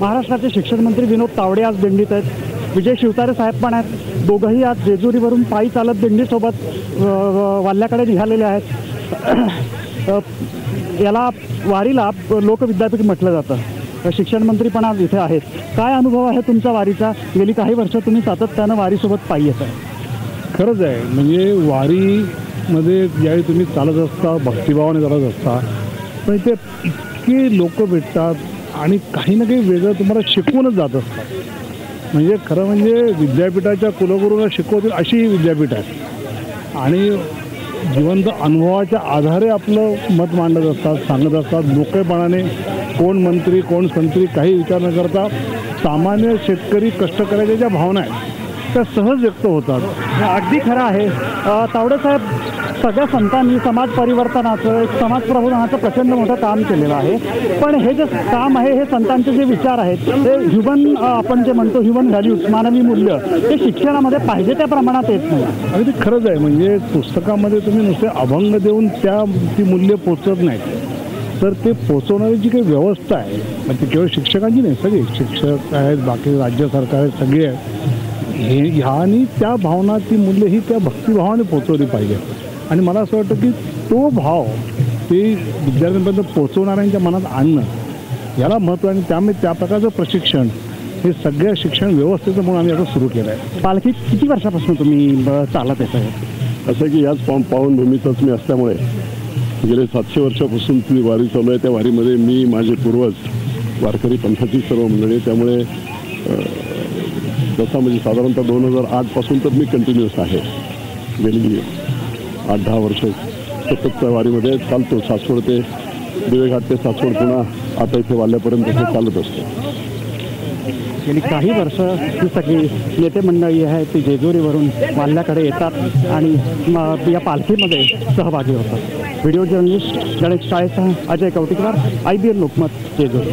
महाराष्ट्राचे शिक्षण मंत्री विनोद तावडे आज दिंडीत आहेत. विजय शिवतारे साहेब पण आहेत. दोघंही आज जेजुरीवरून पायी चालत दिंडीसोबत वाल्ल्याकडे निघालेले आहेत. याला वारीला लोकविद्यापीठ म्हटलं जातं. शिक्षण मंत्री पण आज इथे आहेत. काय अनुभव आहे तुमचा वारीचा? गेली काही वर्ष तुम्ही सातत्यानं वारीसोबत पायी येत आहे. खरंच आहे. म्हणजे वारीमध्ये ज्यावेळी तुम्ही चालत असता भक्तिभावाने चालत असता पण ते इतके लोक भेटतात. आणि काही ना काही वेगळं तुम्हाला शिकवूनच जात असतात म्हणजे खरं म्हणजे विद्यापीठाच्या कुलगुरूला शिकवतील अशी ही विद्यापीठ आहे. आणि जिवंत अनुभवाच्या आधारे आपलं मत मांडत असतात सांगत असतात. मोकळेपणाने कोण मंत्री कोण संत्री काही विचार न करता सामान्य शेतकरी कष्टकऱ्याच्या ज्या भावना आहेत. त्या सहज व्यक्त होतात. अगदी खरं आहे. अ, तावडे साहेब सगळ्या संतांनी समाज परिवर्तनाचं एक समाज प्रबोधनाचं प्रचंड मोठं काम केलेलं आहे. पण हे जे काम आहे हे संतांचे जे विचार आहेत ते ह्युमन आपण जे म्हणतो ह्युमन व्हॅल्यूज मानवी मूल्य ते शिक्षणामध्ये पाहिजे त्या प्रमाणात येत नाही. आणि ते खरंच आहे. म्हणजे पुस्तकामध्ये तुम्ही नुसते अभंग देऊन त्या ती मूल्य पोचत नाहीत तर ते पोचवणारी जी काही व्यवस्था आहे म्हणजे केवळ शिक्षकांची नाही सगळी शिक्षक आहेत बाकी राज्य सरकार आहेत सगळी आहेत. हे ह्यानी त्या भावना ती मूल्य ही त्या भक्तिभावाने पोचवली पाहिजे. आणि मला असं वाटतं की तो भाव ते विद्यार्थ्यांपर्यंत पोचवणाऱ्यांच्या मनात आणणं याला महत्त्व आणि त्यामुळे त्या प्रकारचं प्रशिक्षण हे सगळ्या शिक्षण व्यवस्थेचं म्हणून आम्ही आता सुरू केलं आहे पालखी किती वर्षापासून तुम्ही चालत येत आहे असं की याच पावन पावनभूमीचाच मी असल्यामुळे गेले सातशे वर्षापासून ती वारी चालू आहे. त्या वारीमध्ये मी माझे पूर्वज वारकरी पंथाची सर्व मंडळी आहे. त्यामुळे जसा म्हणजे साधारणतः दोन हजार आठपासून तर मी कंटिन्युअस आहे. गेली आठ दहा वर्ष सतत वारीमध्ये चालतो. सासवड ते दिवेघाट ते सासवड पुन्हा आता इथे वाल्यापर्यंत हे चालत असतो. गेली काही वर्ष ही सगळी नेते मंडळी आहे ती जेजुरीवरून वाल्ल्याकडे येतात आणि या पालखीमध्ये सहभागी होतात. Video journalist Ganesh काळेसह Ajay Kavatikwar I B N Lokmat Jejuri.